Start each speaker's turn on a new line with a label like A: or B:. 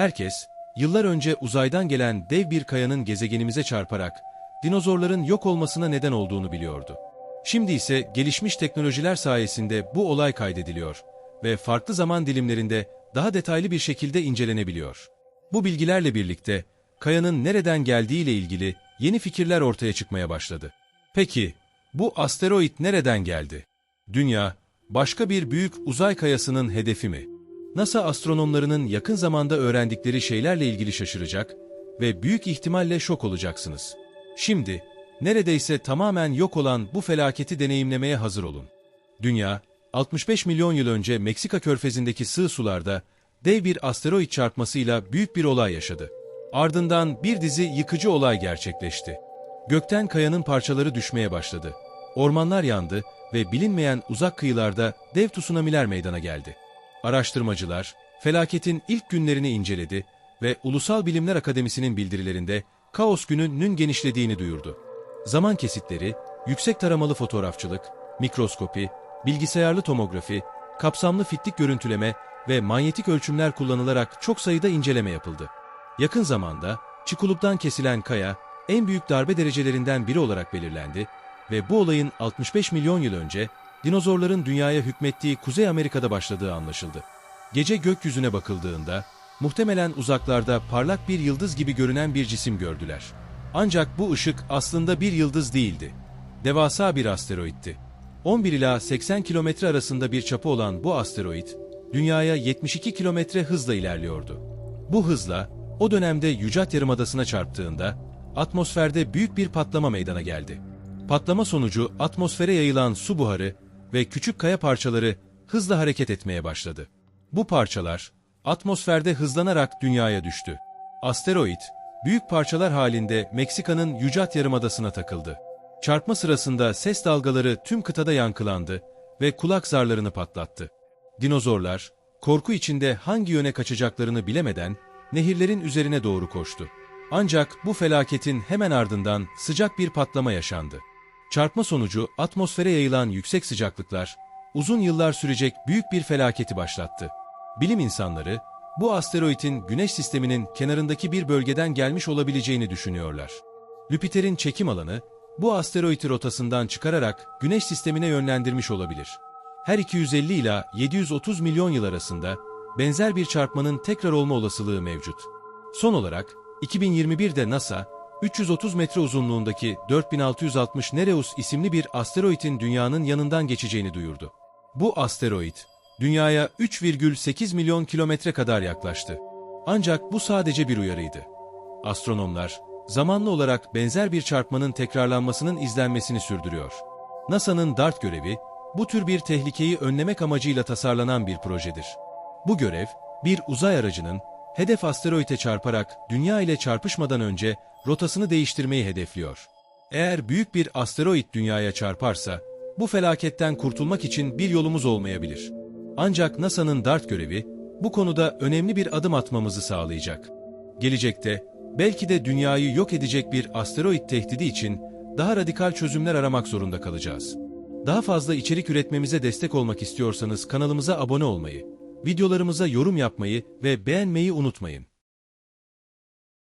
A: Herkes, yıllar önce uzaydan gelen dev bir kayanın gezegenimize çarparak dinozorların yok olmasına neden olduğunu biliyordu. Şimdi ise gelişmiş teknolojiler sayesinde bu olay kaydediliyor ve farklı zaman dilimlerinde daha detaylı bir şekilde incelenebiliyor. Bu bilgilerle birlikte kayanın nereden geldiği ile ilgili yeni fikirler ortaya çıkmaya başladı. Peki, bu asteroid nereden geldi? Dünya, başka bir büyük uzay kayasının hedefi mi? NASA astronomlarının yakın zamanda öğrendikleri şeylerle ilgili şaşıracak ve büyük ihtimalle şok olacaksınız. Şimdi, neredeyse tamamen yok olan bu felaketi deneyimlemeye hazır olun. Dünya, 65 milyon yıl önce Meksika körfezindeki sığ sularda dev bir asteroid çarpmasıyla büyük bir olay yaşadı. Ardından bir dizi yıkıcı olay gerçekleşti. Gökten kayanın parçaları düşmeye başladı. Ormanlar yandı ve bilinmeyen uzak kıyılarda dev tsunamiler meydana geldi. Araştırmacılar, felaketin ilk günlerini inceledi ve Ulusal Bilimler Akademisi'nin bildirilerinde kaos gününün genişlediğini duyurdu. Zaman kesitleri, yüksek taramalı fotoğrafçılık, mikroskopi, bilgisayarlı tomografi, kapsamlı fitlik görüntüleme ve manyetik ölçümler kullanılarak çok sayıda inceleme yapıldı. Yakın zamanda Çikuluk'tan kesilen kaya en büyük darbe derecelerinden biri olarak belirlendi ve bu olayın 65 milyon yıl önce dinozorların dünyaya hükmettiği Kuzey Amerika'da başladığı anlaşıldı. Gece gökyüzüne bakıldığında muhtemelen uzaklarda parlak bir yıldız gibi görünen bir cisim gördüler. Ancak bu ışık aslında bir yıldız değildi. Devasa bir asteroitti. 11 ila 80 kilometre arasında bir çapı olan bu asteroid, dünyaya 72 kilometre hızla ilerliyordu. Bu hızla o dönemde Yücat Yarımadası'na çarptığında atmosferde büyük bir patlama meydana geldi. Patlama sonucu atmosfere yayılan su buharı ve küçük kaya parçaları hızla hareket etmeye başladı. Bu parçalar atmosferde hızlanarak dünyaya düştü. Asteroid, büyük parçalar halinde Meksika'nın Yücat Yarımadası'na takıldı. Çarpma sırasında ses dalgaları tüm kıtada yankılandı ve kulak zarlarını patlattı. Dinozorlar, korku içinde hangi yöne kaçacaklarını bilemeden nehirlerin üzerine doğru koştu. Ancak bu felaketin hemen ardından sıcak bir patlama yaşandı. Çarpma sonucu atmosfere yayılan yüksek sıcaklıklar, uzun yıllar sürecek büyük bir felaketi başlattı. Bilim insanları, bu asteroidin güneş sisteminin kenarındaki bir bölgeden gelmiş olabileceğini düşünüyorlar. Jüpiter'in çekim alanı, bu asteroidi rotasından çıkararak güneş sistemine yönlendirmiş olabilir. Her 250 ila 730 milyon yıl arasında benzer bir çarpmanın tekrar olma olasılığı mevcut. Son olarak 2021'de NASA, 330 metre uzunluğundaki 4660 Nereus isimli bir asteroidin dünyanın yanından geçeceğini duyurdu. Bu asteroid, dünyaya 3,8 milyon kilometre kadar yaklaştı. Ancak bu sadece bir uyarıydı. Astronomlar, zamanlı olarak benzer bir çarpmanın tekrarlanmasının izlenmesini sürdürüyor. NASA'nın DART görevi, bu tür bir tehlikeyi önlemek amacıyla tasarlanan bir projedir. Bu görev, bir uzay aracının hedef asteroide çarparak dünya ile çarpışmadan önce rotasını değiştirmeyi hedefliyor. Eğer büyük bir asteroid dünyaya çarparsa, bu felaketten kurtulmak için bir yolumuz olmayabilir. Ancak NASA'nın DART görevi, bu konuda önemli bir adım atmamızı sağlayacak. Gelecekte, belki de dünyayı yok edecek bir asteroid tehdidi için daha radikal çözümler aramak zorunda kalacağız. Daha fazla içerik üretmemize destek olmak istiyorsanız kanalımıza abone olmayı, videolarımıza yorum yapmayı ve beğenmeyi unutmayın.